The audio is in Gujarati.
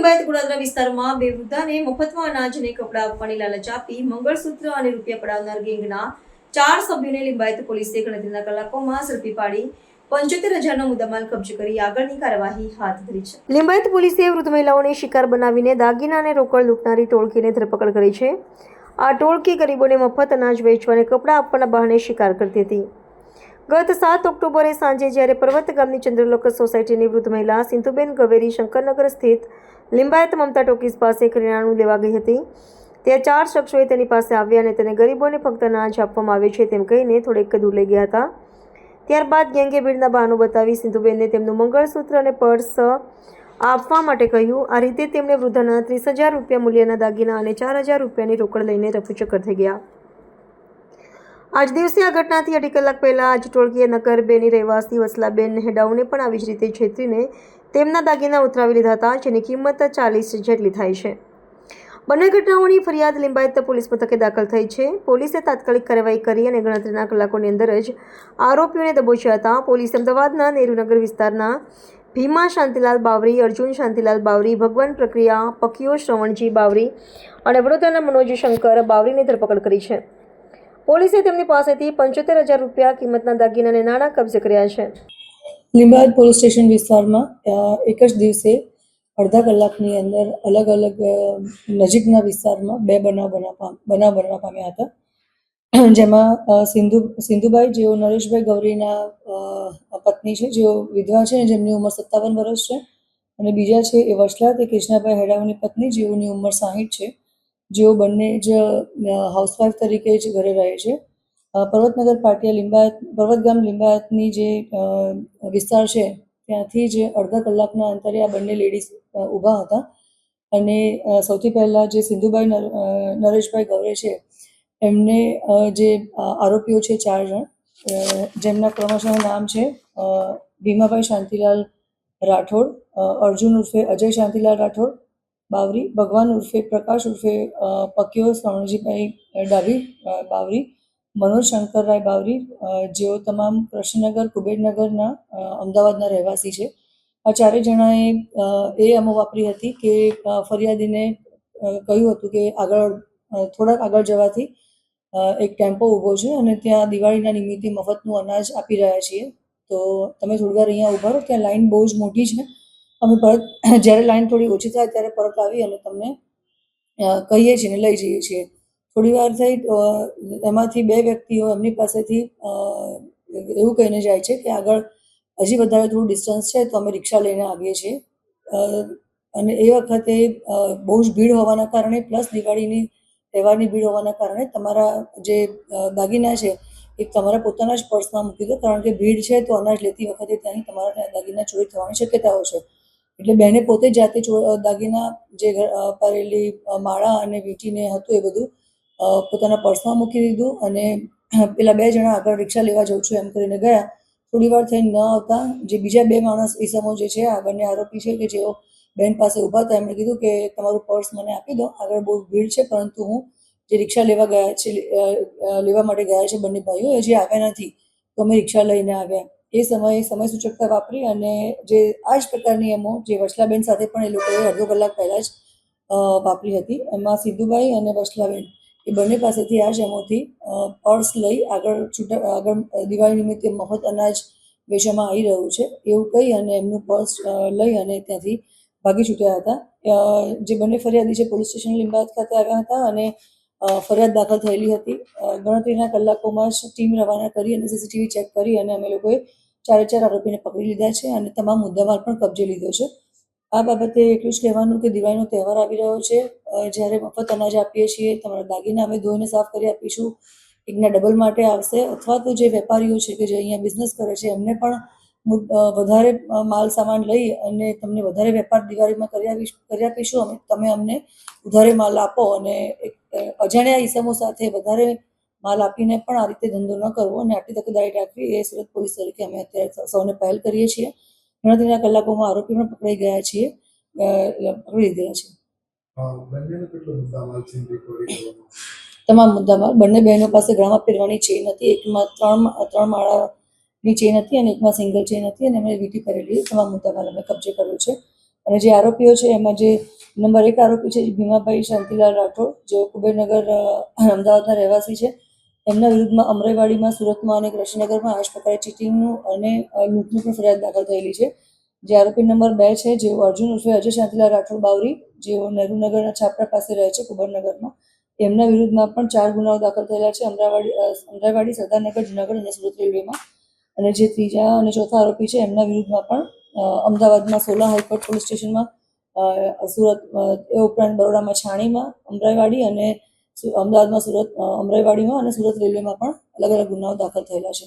લિંબાયત ગોળાદરા વિસ્તારમાં બે વૃદ્ધાને મફતમાં અનાજ અને કપડાં આપવાની લાલચ આપી મંગળસૂત્ર અને રૂપિયા પડાવનાર ગેંગના ચાર સભ્યોને લિંબાયત પોલીસે ગણતરીના કલાકોમાં ઝડપી પાડી પંચોતેર હજારનો મુદ્દામાલ કબજે કરી આગળની કાર્યવાહી હાથ ધરી છે. લિંબાયત પોલીસે વૃદ્ધ મહિલાઓને શિકાર બનાવીને દાગીના અને રોકડ લૂંટનારી ટોળકીને ધરપકડ કરી છે. આ ટોળકી ગરીબોને મફત અનાજ વેચવા અને કપડાં આપવાના બહાને શિકાર કરતી હતી. ગત સાત ઓક્ટોબરે સાંજે જ્યારે પર્વત ગામની ચંદ્રલોક સોસાયટીની વૃદ્ધ મહિલા સિંધુબેન ગવેરી શંકરનગર સ્થિત લિંબાયત મમતા ટોકીઝ પાસે કરિયાણું લેવા ગઈ હતી. ત્યાં ચાર શખ્સોએ તેની પાસે આવ્યા અને તેને ગરીબોને ફક્ત અનાજ આપવામાં આવે છે તેમ કહીને થોડેક દૂર લઈ ગયા હતા. ત્યારબાદ ગેંગે ભીડના બહાનું બતાવી સિંધુબેનને તેમનું મંગળસૂત્ર અને પર્સ આપવા માટે કહ્યું. આ રીતે તેમણે વૃદ્ધાના ત્રીસ હજાર રૂપિયા મૂલ્યના દાગીના અને ચાર હજાર રૂપિયાની રોકડ લઈને રફુચક્કર થઈ ગયા. આજ દિવસે આ ઘટનાથી અઢી કલાક પહેલા આજ ટોળકીએ નગર બેની રહેવાસી વસલાબેન હેડાઉને પણ આવી જ રીતે છેતરીને તેમના દાગીના ઉતરાવી લીધા હતા, જેની કિંમત ચાલીસ જેટલી થાય છે. બંને ઘટનાઓની ફરિયાદ લિંબાયત પોલીસ મથકે દાખલ થઈ છે. પોલીસે તાત્કાલિક કાર્યવાહી કરી અને ગણતરીના કલાકોની અંદર જ આરોપીઓને દબોચ્યા હતા. પોલીસે અમદાવાદના નેહરુનગર વિસ્તારના ભીમા શાંતિલાલ બાવરી, અર્જુન શાંતિલાલ બાવરી, ભગવાન પ્રક્રિયા પકીઓ શ્રવણજી બાવરી અને વડોદરાના મનોજ શંકર બાવરીની ધરપકડ કરી છે. પોલીસે તેમની પાસેથી પંચોતેર હજાર રૂપિયા કિંમતના દાગીનાને નાણાં કબજે કર્યા છે. લીંબાયત પોલીસ સ્ટેશન વિસ્તારમાં એક જ દિવસે અડધા કલાકની અંદર અલગ અલગ નજીકના વિસ્તારમાં બે બનાવ બનવા બનાવ બનવા પામ્યા હતા. જેમાં સિંધુ, સિંધુભાઈ, જેઓ નરેશભાઈ ગૌરીના પત્ની છે, જેઓ વિધવા છે જેમની ઉંમર સત્તાવન વર્ષ છે. અને બીજા છે એ વસલા તે કૃષ્ણાભાઈ હેડાવની પત્ની, જેઓની ઉંમર સાહીઠ છે. જેઓ બંને જ હાઉસવાઈફ તરીકે જ ઘરે રહે છે. પર્વતનગર પાટિયા લિંબાયત, પર્વતગામ લિંબાયતની જે વિસ્તાર છે, ત્યાંથી જ અડધા કલાકના અંતરે આ બંને લેડીઝ ઊભા હતા. અને સૌથી પહેલાં જે સિંધુભાઈ નર- નરેશભાઈ ગૌરે છે, એમને જે આરોપીઓ છે ચાર જણ જેમના ક્રમશઃ નામ છે ભીમાભાઈ શાંતિલાલ રાઠોડ અર્જુન ઉર્ફે અજય શાંતિલાલ રાઠોડ બાવરી, ભગવાન ઉર્ફે પ્રકાશ ઉર્ફે પક્યો શ્રવણજીભાઈ ડાભી બાવરી, મનોજ શંકરરાય બાવરી જેઓ તમામ કૃષ્ણનગર, કુબેરનગરના અમદાવાદના રહેવાસી છે. આ ચારેય જણાએ એ અમો વાપરી હતી કે ફરિયાદીને કહ્યું હતું કે આગળ થોડાક આગળ જવાથી એક ટેમ્પો ઊભો છે અને ત્યાં દિવાળીના નિમિત્તે મફતનું અનાજ આપી રહ્યા છીએ. તો તમે થોડી વાર અહીંયા ઊભા રહો, ત્યાં લાઈન બહુ જ મોટી છે. અમે પરત જ્યારે લાઈન થોડી ઓછી થાય ત્યારે પરત આવી અને તમને કહીએ છીએ લઈ જઈએ છીએ. થોડી વાર થઈ એમાંથી બે વ્યક્તિઓ એમની પાસેથી એવું કહીને જાય છે કે આગળ હજી વધારે થોડું ડિસ્ટન્સ છે તો અમે રિક્ષા લઈને આવીએ છીએ. અને એ વખતે બહુ જ ભીડ હોવાના કારણે પ્લસ દિવાળીની તહેવારની ભીડ હોવાના કારણે તમારા જે દાગીના છે એ તમારા પોતાના જ પર્સમાં મૂકી દો. કારણ કે ભીડ છે તો અનાજ લેતી વખતે ત્યાંની તમારા દાગીના ચોરી થવાની શક્યતાઓ છે. એટલે બહેને પોતે જાતે દાગીના જે પહેરેલી માળા અને વીંટીને હતું એ બધું પોતાના પર્સમાં મૂકી દીધું અને પેલા બે જણા આગળ રિક્ષા લેવા જઉં છું એમ કરીને ગયા. થોડી વાર થઈને ન આવતા, જે બીજા બે માણસ ઈસમો જે છે આ બંને આરોપી છે કે જેઓ બેન પાસે ઊભા હતા, એમણે કીધું કે તમારું પર્સ મને આપી દો, આગળ બહુ ભીડ છે, પરંતુ હું જે રિક્ષા લેવા ગયા છે લેવા માટે ગયા છે બંને ભાઈઓ, હજી આવ્યા નથી. તો અમે રિક્ષા લઈને આવ્યા. એ સમયે સમય સૂચકતા વાપરી અને જે આ જ પ્રકારની એમો જે વસલાબેન સાથે પણ એ લોકોએ અડધો કલાક પહેલાં જ વાપરી હતી. એમાં સિદ્ધુભાઈ અને વસલાબેન એ બંને પાસેથી આ જ એમોથી પર્સ લઈ આગળ છૂટા, આગળ દિવાળી નિમિત્તે મફત અનાજ વેચવામાં આવી રહ્યું છે. એવું કહી અને એમનું પર્સ લઈ અને ત્યાંથી ભાગી છૂટ્યા હતા. જે બંને ફરિયાદી છે, પોલીસ સ્ટેશન લીંબાયત ખાતે આવ્યા હતા અને ફરિયાદ દાખલ થયેલી હતી. ગણતરીના કલાકોમાં જ ટીમ રવાના કરી અને સીસીટીવી ચેક કરી અને અમે લોકોએ ચારે ચાર આરોપીને પકડી લીધા છે અને તમામ મુદ્દામાલ પણ કબજે લીધો છે. આ બાબતે એટલું જ કહેવાનું કે દિવાળીનો તહેવાર આવી રહ્યો છે. જ્યારે મફત અનાજ આપીએ છીએ, તમારા દાગીના અમે ધોઈને સાફ કરી આપીશું. એકના ડબલ માટે આવશે. અથવા તો જે વેપારીઓ છે કે જે અહીંયા બિઝનેસ કરે છે, એમને પણ વધારે માલ સામાન લઈ અને તમને વધારે વેપાર દિવાળીમાં કરી આપીશ કરી આપીશું અમે. તમે અમને વધારે માલ આપો અને અજાણ્યા ઈસમો સાથે વધારે માલ આપીને પણ આ રીતે ધંધો ન કરવો અને આટલી તકેદારી રાખવી એ સુરત પોલીસ તરીકે અમે અત્યારે સૌને પહેલ કરીએ છીએ. ગણતરીના કલાકોમાં આરોપી પણ પકડાઈ ગયા છીએ. પકડી લીધેલા છે. તમામ મુદ્દામાં બંને બહેનો પાસે ગળામાં પહેરવાની ચેન હતી એકમાં ત્રણ ત્રણ માળાની ચેન હતી અને એકમાં સિંગલ ચેન હતી અને એમણે લીટી કરેલી. તમામ મુદ્દામાં અમે કબજે કર્યો છે. અને જે આરોપીઓ છે, એમાં જે નંબર એક આરોપી છે, ભીમાભાઈ શાંતિલાલ રાઠોડ જેઓ કુબેરનગર અમદાવાદના રહેવાસી છે. એમના વિરુદ્ધમાં અમરેવાડીમાં સુરતમાં અને કૃષ્ણનગરમાં આ જ પ્રકારે ચીટિંગનું અને લૂંટનું પણ ફરિયાદ દાખલ થયેલી છે. જે આરોપી નંબર બે છે, જેઓ અર્જુન ઉર્ફે અજય શાંતિલાલ રાઠોડ બાવરી, જેઓ નહેરુનગરના છાપરા પાસે રહે છે, કુબરનગરમાં. એમના વિરુદ્ધમાં પણ ચાર ગુનાઓ દાખલ થયેલા છે, અમરાવાડી અમરાવાડી, સરદારનગર, જુનાગઢ અને સુરત રેલવેમાં અને જે ત્રીજા અને ચોથા આરોપી છે, એમના વિરુદ્ધમાં પણ અમદાવાદમાં સોલા હાઈકોર્ટ પોલીસ સ્ટેશનમાં સુરત એ ઉપરાંત બરોડામાં છાણીમાં, અમરાઈવાડી અને અમદાવાદમાં સુરત અમરાઈવાડીમાં અને સુરત રેલવેમાં પણ અલગ અલગ ગુનાઓ દાખલ થયેલા છે.